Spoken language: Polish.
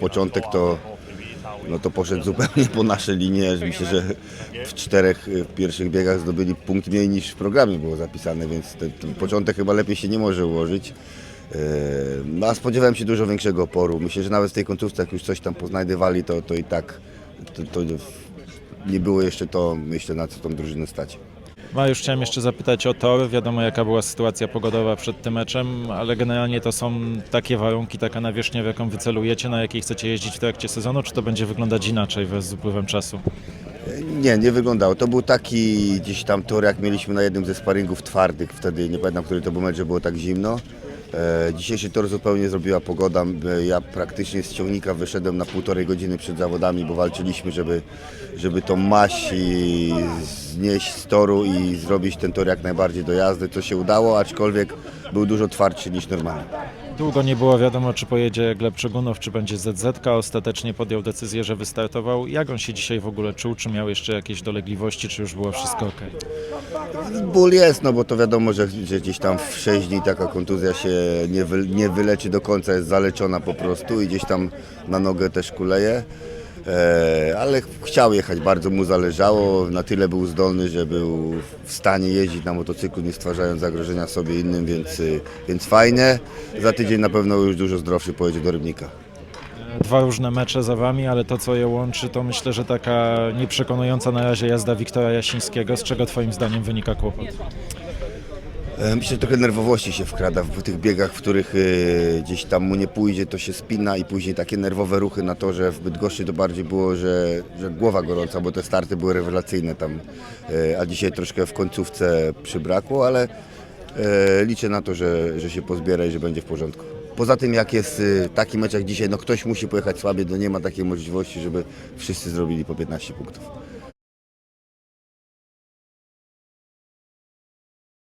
początek to, no to poszedł zupełnie po nasze linie. Myślę, że w czterech pierwszych biegach zdobyli punkt mniej niż w programie było zapisane, więc ten, ten początek chyba lepiej się nie może ułożyć. E, No a spodziewałem się dużo większego oporu. Myślę, że nawet w tej końcówce, jak już coś tam poznajdywali, to, to i tak to, to nie było jeszcze to, myślę, na co tą drużynę stać. No już chciałem jeszcze zapytać o tor. Wiadomo jaka była sytuacja pogodowa przed tym meczem, ale generalnie to są takie warunki, taka nawierzchnia, w jaką wycelujecie, na jakiej chcecie jeździć w trakcie sezonu, czy to będzie wyglądać inaczej wraz z upływem czasu? Nie, nie wyglądało. To był taki gdzieś tam tor, jak mieliśmy na jednym ze sparingów twardych. Wtedy nie pamiętam, który to był mecz, że było tak zimno. E, dzisiejszy tor zupełnie zrobiła pogoda. Ja praktycznie z ciągnika wyszedłem na półtorej godziny przed zawodami, bo walczyliśmy, żeby, żeby tą maść znieść z toru i zrobić ten tor jak najbardziej do jazdy, co się udało, aczkolwiek był dużo twardszy niż normalnie. Długo nie było wiadomo, czy pojedzie Gleb Czegunów, czy będzie ZZ. Ostatecznie podjął decyzję, że wystartował. Jak on się dzisiaj w ogóle czuł? Czy miał jeszcze jakieś dolegliwości, czy już było wszystko ok? Ból jest, no bo to wiadomo, że, że gdzieś tam w 6 dni taka kontuzja się nie, wy, nie wyleczy do końca, jest zaleczona po prostu i gdzieś tam na nogę też kuleje. E, ale chciał jechać, bardzo mu zależało, na tyle był zdolny, że był w stanie jeździć na motocyklu, nie stwarzając zagrożenia sobie innym, więc, y, więc fajnie. Za tydzień na pewno już dużo zdrowszy pojedzie do Rybnika. Dwa różne mecze za wami, ale to co je łączy to myślę, że taka nieprzekonująca na razie jazda Wiktora Jasińskiego. Z czego twoim zdaniem wynika kłopot? E, Myślę, że trochę nerwowości się wkrada w tych biegach, w których e, gdzieś tam mu nie pójdzie, to się spina i później takie nerwowe ruchy na to, że w Bydgoszczy to bardziej było, że, że głowa gorąca, bo te starty były rewelacyjne tam, e, a dzisiaj troszkę w końcówce przybrakło, ale liczę na to, że, że się pozbiera i że będzie w porządku. Poza tym jak jest taki mecz jak dzisiaj, no ktoś musi pojechać słabiej, to nie ma takiej możliwości, żeby wszyscy zrobili po 15 punktów.